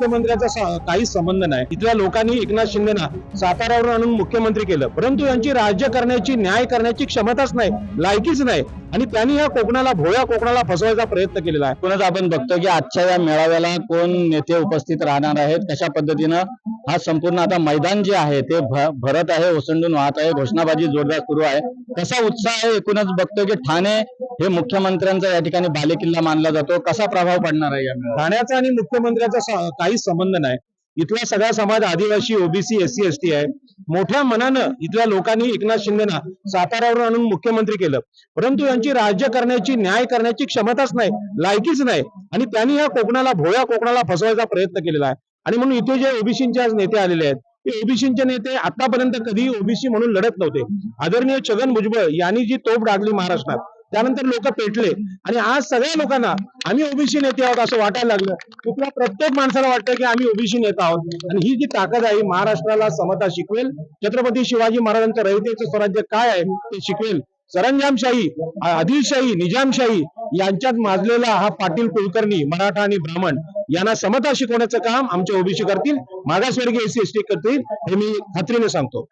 मुख्यमंत्र्याचा काही काहीच संबंध नाही. इथल्या लोकांनी एकनाथ शिंदेना सातारावरून आणून मुख्यमंत्री केलं. परंतु यांची राज्य करण्याची न्याय करण्याची क्षमताच नाही. लायकीच नाही. आणि त्यांनी या कोकणाला भोळ्या कोकणाला फसवायचा प्रयत्न केलेला आहे. एकूणच आपण बघतो की आजच्या या मेळाव्याला कोण नेते उपस्थित राहणार आहेत? कशा पद्धतीनं हा संपूर्ण आता मैदान जे आहे ते भरत आहे ओसंडून वाहत आहे घोषणाबाजी जोरदार सुरू आहे. कसा उत्साह आहे? एकूणच बघतो की ठाणे हे मुख्यमंत्र्यांचा या ठिकाणी बालेकिल्ला मानला जातो. कसा प्रभाव पडणार आहे या? ठाण्याचा आणि मुख्यमंत्र्याचा काहीच संबंध नाही. इथला सगळा समाज आदिवासी OBC S C S T आहे. मोठ्या मनानं इथल्या लोकांनी एकनाथ शिंदेना साताऱ्यावरून आणून मुख्यमंत्री केलं. परंतु यांची राज्य करण्याची न्याय करण्याची क्षमताच नाही लायकीच नाही. आणि त्यांनी या कोकणाला भोळ्या कोकणाला फसवायचा प्रयत्न केलेला आहे. आणि म्हणून इथे जे ओबीसीचे आज नेते आलेले आहेत ते ओबीसीचे नेते आतापर्यंत कधी ओबीसी म्हणून लढत नव्हते. आदरणीय छगन भुजबळ यांनी जी तोप डागली महाराष्ट्रात त्यानंतर लोक पेटले. आणि आज सगळ्या लोकांना आम्ही ओबीसी नेते आहोत असं वाटायला लागलं. कुठल्या प्रत्येक माणसाला वाटतं की आम्ही ओबीसी नेता आहोत. आणि ही जी ताकद आहे महाराष्ट्राला समता शिकवेल. छत्रपती शिवाजी महाराजांचं रयतेचं स्वराज्य काय आहे ते शिकवेल. सरंजामशाही आदिलशाही निजामशाही यांच्यात माजलेला हा पाटील कुलकर्णी मराठा आणि ब्राह्मण यांना समता शिकवण्याचं काम आमचे ओबीसी करतील. मागासवर्गीय एस सी एस टी करतील हे मी खात्रीने सांगतो.